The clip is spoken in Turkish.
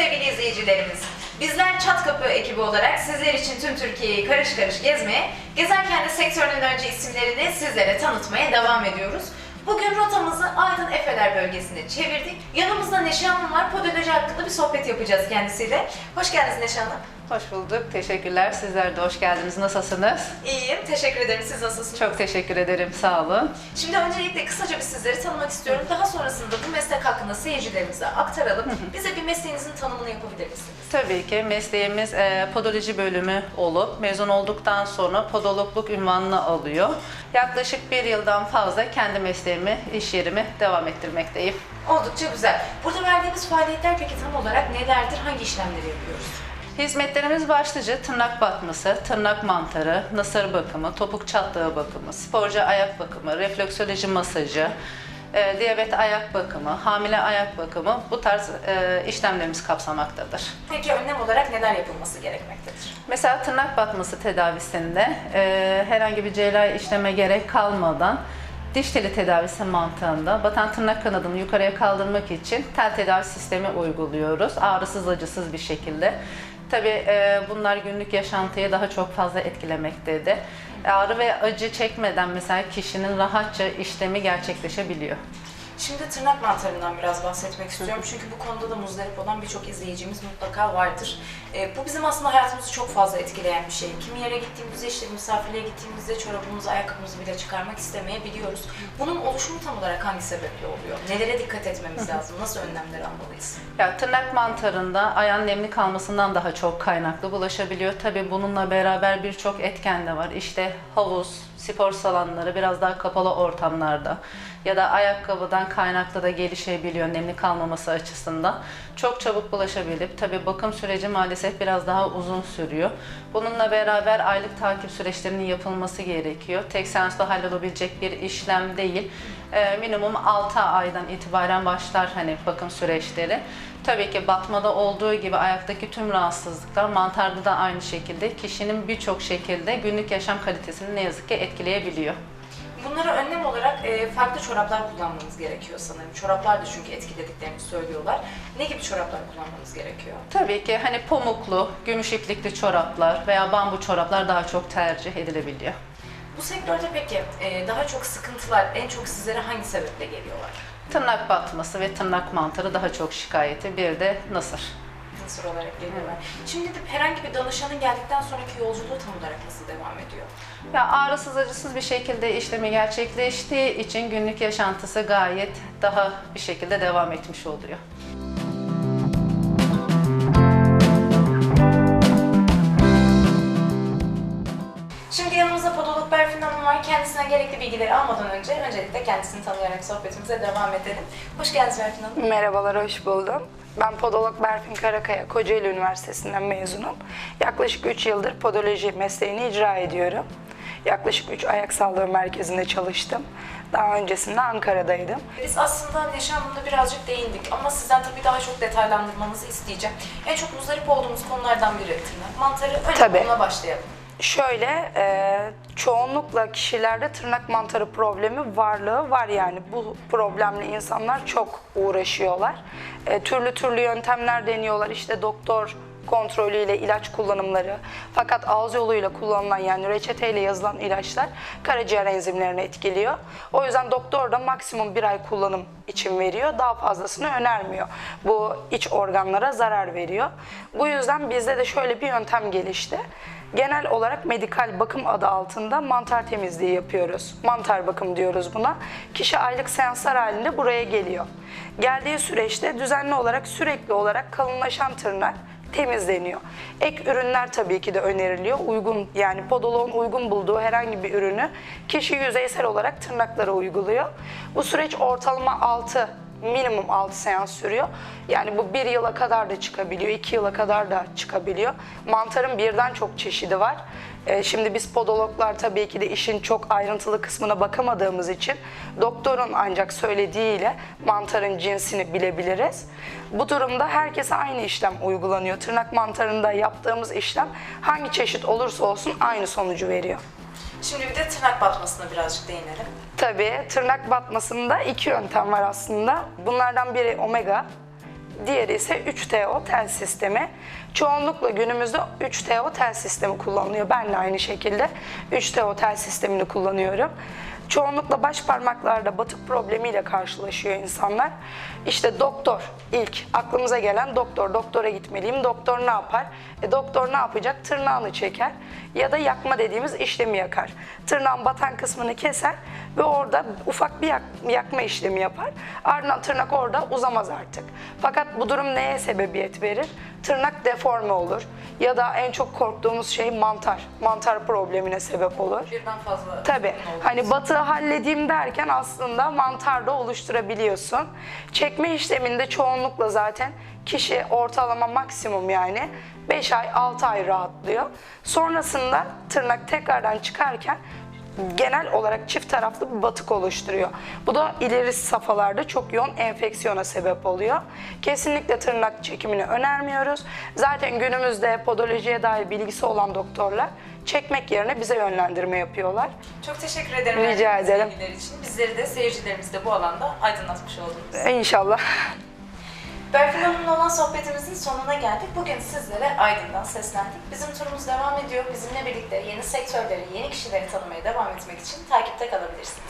sevgili izleyicilerimiz. Bizler Çatkapı ekibi olarak sizler için tüm Türkiye'yi karış karış gezmeye, gezerken de sektörün önce isimlerini sizlere tanıtmaya devam ediyoruz. Bugün rotamızı Aydın Efeler bölgesine çevirdik. Yanımızda Neşe Hanım var. Podoloji hakkında bir sohbet yapacağız kendisiyle. Hoş geldiniz Neşe Hanım. Hoş bulduk. Teşekkürler. Sizler de hoş geldiniz. Nasılsınız? İyiyim. Teşekkür ederim. Siz nasılsınız? Çok teşekkür ederim. Sağ olun. Şimdi öncelikle kısaca bir sizleri tanımak istiyorum. Daha sonrasında bu meslek hakkında seyircilerimize aktaralım. Bize bir mesleğinizin tanımını yapabilir misiniz? Tabii ki mesleğimiz e, podoloji bölümü olup mezun olduktan sonra podologluk ünvanını alıyor. Yaklaşık bir yıldan fazla kendi mesleğimi, iş yerimi devam ettirmekteyim. Oldukça güzel. Burada verdiğimiz faaliyetler peki tam olarak nelerdir? Hangi işlemleri yapıyoruz? Hizmetlerimiz başlıca tırnak batması, tırnak mantarı, nasır bakımı, topuk çatlığı bakımı, sporcu ayak bakımı, refleksoloji masajı, e, diyabet ayak bakımı, hamile ayak bakımı bu tarz e, işlemlerimiz kapsamaktadır. Peki önlem olarak neler yapılması gerekmektedir? Mesela tırnak batması tedavisinde e, herhangi bir cerrahi işleme gerek kalmadan diş teli tedavisi mantığında batan tırnak kanadını yukarıya kaldırmak için tel tedavi sistemi uyguluyoruz. Ağrısız acısız bir şekilde. Tabii e, bunlar günlük yaşantıyı daha çok fazla etkilemektedir. Ağrı ve acı çekmeden mesela kişinin rahatça işlemi gerçekleşebiliyor. Şimdi tırnak mantarından biraz bahsetmek istiyorum. Çünkü bu konuda da muzdarip olan birçok izleyicimiz mutlaka vardır. Ee, bu bizim aslında hayatımızı çok fazla etkileyen bir şey. Kimi yere gittiğimizde, işte misafirliğe gittiğimizde çorabımızı, ayakkabımızı bile çıkarmak istemeyebiliyoruz. Bunun oluşumu tam olarak hangi sebeple oluyor? Nelere dikkat etmemiz lazım? Nasıl önlemler almalıyız? Ya tırnak mantarında ayağın nemli kalmasından daha çok kaynaklı bulaşabiliyor. Tabii bununla beraber birçok etken de var. İşte havuz, spor salonları biraz daha kapalı ortamlarda ya da ayakkabıdan kaynaklı da gelişebiliyor nemli kalmaması açısından. Çok çabuk bulaşabilip tabii bakım süreci maalesef biraz daha uzun sürüyor. Bununla beraber aylık takip süreçlerinin yapılması gerekiyor. Tek seansla hallolabilecek bir işlem değil. Ee, minimum 6 aydan itibaren başlar hani bakım süreçleri. Tabii ki batmada olduğu gibi ayaktaki tüm rahatsızlıklar mantarda da aynı şekilde kişinin birçok şekilde günlük yaşam kalitesini ne yazık ki etkileyebiliyor. Bunlara önlem e, farklı çoraplar kullanmamız gerekiyor sanırım. Çoraplar da çünkü etkilediklerini söylüyorlar. Ne gibi çoraplar kullanmamız gerekiyor? Tabii ki hani pamuklu, gümüş iplikli çoraplar veya bambu çoraplar daha çok tercih edilebiliyor. Bu sektörde peki e, daha çok sıkıntılar en çok sizlere hangi sebeple geliyorlar? Tırnak batması ve tırnak mantarı daha çok şikayeti. Bir de nasır. Nasıl olarak geliyorlar? Şimdi de herhangi bir danışanın geldikten sonraki yolculuğu tam olarak nasıl devam ediyor? Ya ağrısız acısız bir şekilde işlemi gerçekleştiği için günlük yaşantısı gayet daha bir şekilde devam etmiş oluyor. Var. Kendisinden gerekli bilgileri almadan önce öncelikle kendisini tanıyarak sohbetimize devam edelim. Hoş geldiniz Berfin Hanım. Merhabalar, hoş buldum. Ben podolog Berfin Karakaya, Kocaeli Üniversitesi'nden mezunum. Yaklaşık 3 yıldır podoloji mesleğini icra ediyorum. Yaklaşık 3 ayak sağlığı merkezinde çalıştım. Daha öncesinde Ankara'daydım. Biz aslında Hanım'da birazcık değindik ama sizden tabii daha çok detaylandırmanızı isteyeceğim. En çok muzdarip olduğumuz konulardan biri tırnak mantarı. Önce Tabii. başlayalım. Şöyle, e, çoğunlukla kişilerde tırnak mantarı problemi varlığı var yani. Bu problemle insanlar çok uğraşıyorlar. E, türlü türlü yöntemler deniyorlar. İşte doktor kontrolüyle ilaç kullanımları. Fakat ağız yoluyla kullanılan yani reçeteyle yazılan ilaçlar karaciğer enzimlerini etkiliyor. O yüzden doktor da maksimum bir ay kullanım için veriyor. Daha fazlasını önermiyor. Bu iç organlara zarar veriyor. Bu yüzden bizde de şöyle bir yöntem gelişti. Genel olarak medikal bakım adı altında mantar temizliği yapıyoruz. Mantar bakım diyoruz buna. Kişi aylık seanslar halinde buraya geliyor. Geldiği süreçte düzenli olarak sürekli olarak kalınlaşan tırnak temizleniyor. Ek ürünler tabii ki de öneriliyor. Uygun yani podoloğun uygun bulduğu herhangi bir ürünü kişi yüzeysel olarak tırnaklara uyguluyor. Bu süreç ortalama 6 minimum 6 seans sürüyor. Yani bu 1 yıla kadar da çıkabiliyor, 2 yıla kadar da çıkabiliyor. Mantarın birden çok çeşidi var. Ee, Şimdi biz podologlar tabii ki de işin çok ayrıntılı kısmına bakamadığımız için doktorun ancak söylediğiyle mantarın cinsini bilebiliriz. Bu durumda herkese aynı işlem uygulanıyor. Tırnak mantarında yaptığımız işlem hangi çeşit olursa olsun aynı sonucu veriyor. Şimdi bir de tırnak batmasına birazcık değinelim. Tabii tırnak batmasında iki yöntem var aslında. Bunlardan biri omega, diğeri ise 3TO tel sistemi. Çoğunlukla günümüzde 3TO tel sistemi kullanılıyor. Ben de aynı şekilde 3TO tel sistemini kullanıyorum. Çoğunlukla baş parmaklarda batık problemiyle karşılaşıyor insanlar. İşte doktor ilk aklımıza gelen doktor. Doktora gitmeliyim. Doktor ne yapar? E, doktor ne yapacak? Tırnağını çeker ya da yakma dediğimiz işlemi yakar. Tırnağın batan kısmını keser ve orada ufak bir yak- yakma işlemi yapar. Ardından tırnak orada uzamaz artık. Fakat bu durum neye sebebiyet verir? Tırnak deforme olur ya da en çok korktuğumuz şey mantar. Mantar problemine sebep olur. Birden fazla Tabii. Hani batığı halledeyim derken aslında mantar da oluşturabiliyorsun. Çekme işleminde çoğunlukla zaten kişi ortalama maksimum yani 5 ay 6 ay rahatlıyor. Sonrasında tırnak tekrardan çıkarken genel olarak çift taraflı bir batık oluşturuyor. Bu da ileri safhalarda çok yoğun enfeksiyona sebep oluyor. Kesinlikle tırnak çekimini önermiyoruz. Zaten günümüzde podolojiye dair bilgisi olan doktorlar çekmek yerine bize yönlendirme yapıyorlar. Çok teşekkür ederim. Rica ederim. için. Bizleri de seyircilerimizi de bu alanda aydınlatmış oldunuz. İnşallah. Berfin Hanım'la olan sohbetimizin sonuna geldik. Bugün sizlere Aydın'dan seslendik. Bizim turumuz devam ediyor. Bizimle birlikte yeni sektörleri, yeni kişileri tanımaya devam etmek için takipte kalabilirsiniz.